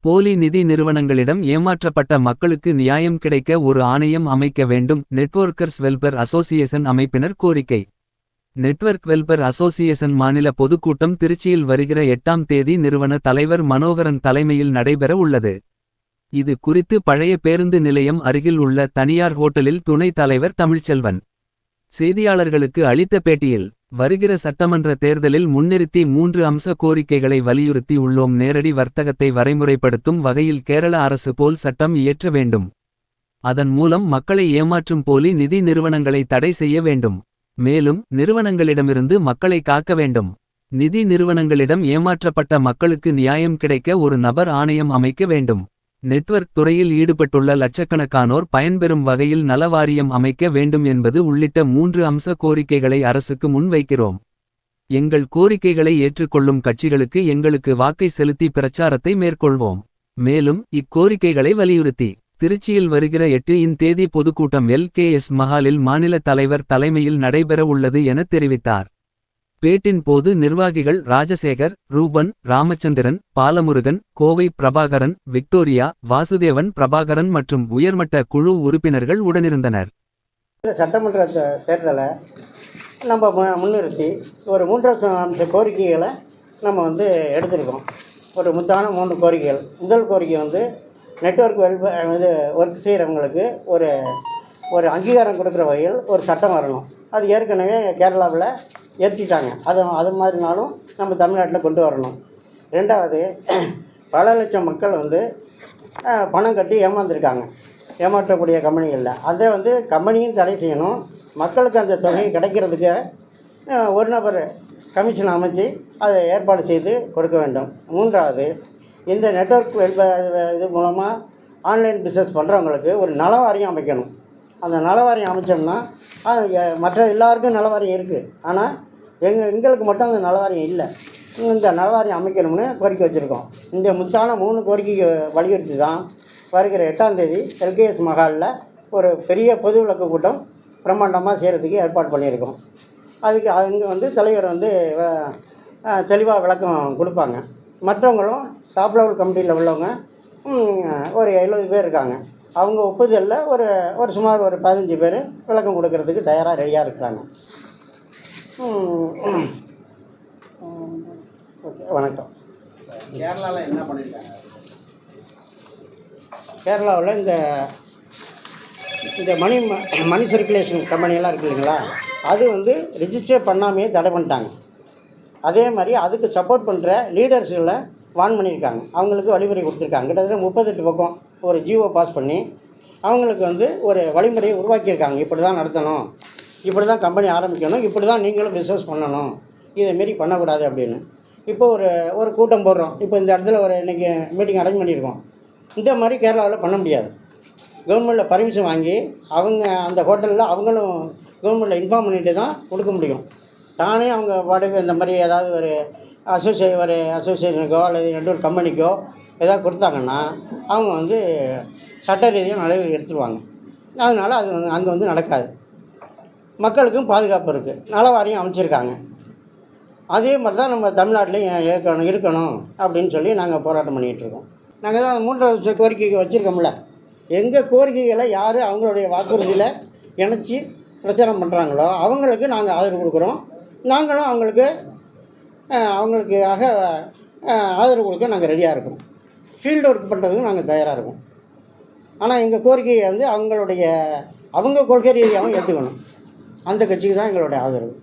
போலி நிதி நிறுவனங்களிடம் ஏமாற்றப்பட்ட மக்களுக்கு நியாயம் கிடைக்க ஒரு ஆணையம் அமைக்க வேண்டும் நெட்வொர்க்கர்ஸ் வெல்பர் அசோசியேஷன் அமைப்பினர் கோரிக்கை. நெட்வொர்க் வெல்பர் அசோசியேஷன் மாநில பொதுக்கூட்டம் திருச்சியில் வருகிற எட்டாம் தேதி நிறுவன தலைவர் மனோகரன் தலைமையில் நடைபெற உள்ளது. இது குறித்து பழைய பேருந்து நிலையம் அருகில் உள்ள தனியார் ஹோட்டலில் துணைத் தலைவர் தமிழ்ச்செல்வன். செய்தியாளர்களுக்கு அளித்த பேட்டியில் வருகிற சட்டமன்ற தேர்தலில் முன்னிறுத்தி மூன்று அம்ச கோரிக்கைகளை வலியுறுத்தி உள்ளோம். நேரடி வர்த்தகத்தை வரைமுறைப்படுத்தும் வகையில் கேரள அரசு போல் சட்டம் இயற்ற வேண்டும். அதன் மூலம் மக்களை ஏமாற்றும் போலி நிதி நிறுவனங்களை தடை செய்ய வேண்டும். மேலும் நிறுவனங்களிடமிருந்து மக்களை காக்க வேண்டும். நிதி நிறுவனங்களிடம் ஏமாற்றப்பட்ட மக்களுக்கு நியாயம் கிடைக்க ஒரு நபர் ஆணையம் அமைக்க வேண்டும். நெட்வொர்க் துறையில் ஈடுபட்டுள்ள லட்சக்கணக்கானோர் பயன்பெறும் வகையில் நலவாரியம் அமைக்க வேண்டும் என்பது உள்ளிட்ட மூன்று அம்ச கோரிக்கைகளை அரசுக்கு முன்வைக்கிறோம் எங்கள் கோரிக்கைகளை ஏற்றுக்கொள்ளும் கட்சிகளுக்கு எங்களுக்கு வாக்கை செலுத்தி பிரச்சாரத்தை மேற்கொள்வோம். மேலும் இக்கோரிக்கைகளை வலியுறுத்தி திருச்சியில் வருகிற எட்டு இன் தேதி பொதுக்கூட்டம் எல் கே எஸ் மஹாலில் மாநில தலைவர் தலைமையில் நடைபெற உள்ளது என தெரிவித்தார். பேட்டின் போது நிர்வாகிகள் ராஜசேகர் ரூபன் ராமச்சந்திரன் பாலமுருகன் கோவை பிரபாகரன் விக்டோரியா வாசுதேவன் பிரபாகரன் மற்றும் உயர்மட்ட குழு உறுப்பினர்கள் உடனிருந்தனர். இந்த சட்டமன்ற தே- தேர்தலை நம்ம முன்னிறுத்தி ஒரு மூன்றாம் அம்ச கோரிக்கைகளை நம்ம வந்து எடுத்திருக்கோம். ஒரு முத்தான மூன்று கோரிக்கைகள். முதல் கோரிக்கை வந்து நெட்வொர்க் வெல்ஃபே இது ஒர்க் செய்கிறவங்களுக்கு ஒரு ஒரு அங்கீகாரம் கொடுக்குற வகையில் ஒரு சட்டம் வரணும். அது ஏற்கனவே கேரளாவில் ஏற்றிட்டாங்க. அது அது மாதிரினாலும் நம்ம தமிழ்நாட்டில் கொண்டு வரணும். ரெண்டாவது பல லட்சம் மக்கள் வந்து பணம் கட்டி ஏமாந்துருக்காங்க. ஏமாற்றக்கூடிய கம்பெனிகளில் அதை வந்து கம்பெனியும் தடை செய்யணும். மக்களுக்கு அந்த தொகை கிடைக்கிறதுக்கு ஒரு நபர் கமிஷன் அமைச்சு அதை ஏற்பாடு செய்து கொடுக்க வேண்டும். மூன்றாவது இந்த நெட்வொர்க் இது மூலமாக ஆன்லைன் பிஸ்னஸ் பண்ணுறவங்களுக்கு ஒரு நல வாரியம் அமைக்கணும். அந்த நலவாரியம் அமைச்சோம்னா அது மற்ற எல்லாருக்கும் நலவாரியம் இருக்குது ஆனால் எங்கள் எங்களுக்கு மட்டும் அந்த நலவாரியம் இல்லை. இந்த நலவாரியம் அமைக்கணும்னு கோரிக்கை வச்சுருக்கோம். இந்த முத்தான மூணு கோரிக்கைக்கு வலியுறுத்தி தான் வருகிற எட்டாந்தேதி எல்கேஎஸ் மஹாலில் ஒரு பெரிய பொது விளக்கு கூட்டம் பிரம்மாண்டமாக செய்கிறதுக்கு ஏற்பாடு பண்ணியிருக்கோம். அதுக்கு அங்கே வந்து தலைவர் வந்து தெளிவாக விளக்கம் கொடுப்பாங்க. மற்றவங்களும் டாப் லெவல் கமிட்டியில் உள்ளவங்க ஒரு எழுபது பேர் இருக்காங்க. அவங்க ஒப்புதலில் ஒரு ஒரு சுமார் ஒரு பதினஞ்சு பேர் விளக்கம் கொடுக்கறதுக்கு தயாராக ரெடியாக இருக்கிறாங்க. ஓகே வணக்கம். கேரளாவில் என்ன பண்ணியிருக்காங்க கேரளாவில் இந்த இந்த மணி மணி சர்க்குலேஷன் கம்பெனியெல்லாம் இருக்கு இல்லைங்களா? அது வந்து ரிஜிஸ்டர் பண்ணாமையே தடை பண்ணிட்டாங்க. அதே மாதிரி அதுக்கு சப்போர்ட் பண்ணுற லீடர்ஸுகளை வான் பண்ணியிருக்காங்க. அவங்களுக்கு வழிமுறை கொடுத்துருக்காங்க. கிட்டத்தட்ட முப்பத்தெட்டு பக்கம் ஒரு ஜிஓ பாஸ் பண்ணி அவங்களுக்கு வந்து ஒரு வழிமுறையை உருவாக்கியிருக்காங்க. இப்படி தான் நடத்தணும். இப்படி தான் கம்பெனி ஆரம்பிக்கணும். இப்படி தான் நீங்களும் பிஸ்னஸ் பண்ணணும். இதை மாரி பண்ணக்கூடாது அப்படின்னு. இப்போ ஒரு ஒரு கூட்டம் போடுறோம். இப்போ இந்த இடத்துல ஒரு இன்றைக்கி மீட்டிங் அரேஞ்ச் பண்ணியிருக்கோம். இந்த மாதிரி கேரளாவில் பண்ண முடியாது. கவர்மெண்ட்டில் பர்மிஷன் வாங்கி அவங்க அந்த ஹோட்டலில் அவங்களும் கவர்மெண்ட்டில் இன்ஃபார்ம் பண்ணிட்டு தான் கொடுக்க முடியும். தானே அவங்க பாட்டுக்கு இந்த மாதிரி ஏதாவது ஒரு அசோசியே ஒரு அசோசியேஷனுக்கோ அல்லது நெட்வொர்க் கம்பெனிக்கோ ஏதாவது கொடுத்தாங்கன்னா அவங்க வந்து சட்ட ரீதியாக நடவடிக்கை எடுத்துருவாங்க. அதனால் அது வந்து அங்கே வந்து நடக்காது. மக்களுக்கும் பாதுகாப்பு இருக்குது நலவாரியம் அமைச்சிருக்காங்க. அதே மாதிரி தான் நம்ம தமிழ்நாட்டிலையும் இருக்கணும் இருக்கணும் அப்படின்னு சொல்லி நாங்கள் போராட்டம் பண்ணிகிட்டு இருக்கோம். நாங்கள் தான் மூன்றாவது கோரிக்கைக்கு வச்சுருக்கோம்ல. எங்கள் கோரிக்கைகளை யார் அவங்களுடைய வாக்குறுதியில் இணைச்சி பிரச்சாரம் பண்ணுறாங்களோ அவங்களுக்கு நாங்கள் ஆதரவு கொடுக்குறோம். நாங்களும் அவங்களுக்கு அவங்களுக்காக ஆதரவு கொடுக்க நாங்கள் ரெடியாக இருக்கோம் ஃபீல்டு ஒர்க் பண்ணுறதுக்கு நாங்கள் தயாராக இருக்கோம். ஆனால் எங்கள் கோரிக்கையை வந்து அவங்களுடைய அவங்க கொள்கை ரீதியாகவும் ஏற்றுக்கணும் அந்த கட்சிக்கு தான் எங்களுடைய ஆதரவு.